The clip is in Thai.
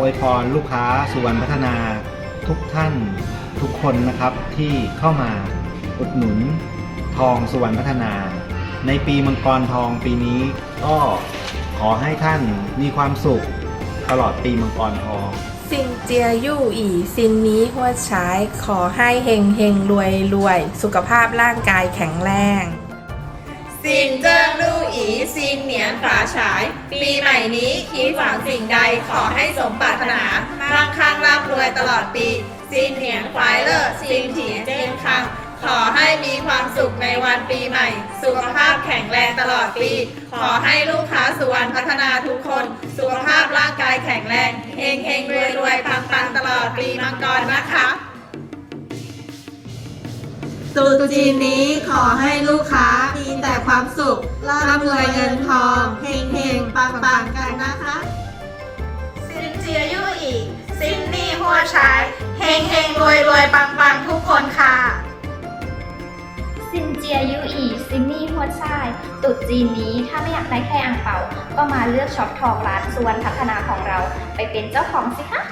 วยพรลูกค้าสุวรรณพัฒนาทุกท่านทุกคนนะครับที่เข้ามาอุดหนุนทองสุวรรณพัฒนา ในปีมังกรทองปีนี้ก็ขอให้ท่านมีความสุขตลอดปีมังกรทองซินเจียยู่อีซินนี้หัวใช้ขอให้เฮงเฮงรวยรวย สุขภาพร่างกายแข็งแรงซินเจิ้งลู่ อีซินเหนียนฝาฉาย ปีใหม่นี้คิดหวังสิ่งใดขอให้สมปรารถนามั่งคั่งร่ำรวยตลอดปีซินเหนียนควายเลอร์ซินเถียนเจียนคังขอให้มีความสุขในวันปีใหม่ สุขภาพแข็งแรงตลอดปี ขอให้ลูกค้าสุวรรณพัฒนาทุกคน สุขภาพร่างกายแข็งแรงเฮงเฮงรวยรวยปังปังตลอดปีมังกรนะคะตรุจีนนี้ขอให้ลูกค้า ร่ำรวยเงินทองเฮงเฮงปังปังกันนะคะซินเจียยู่อีซินนี่หัวใช้เฮงเฮงรวยรวยปังปังทุกคนค่ะ ซินเจียยูอีซินนี่หัวชายตรุดจีนนี้ถ้าไม่อยากได้แค่อ่างเปาก็มาเลือกช็อปทองร้านสุวรรณพัฒนาของเรา ไปเป็นเจ้าของสิคะ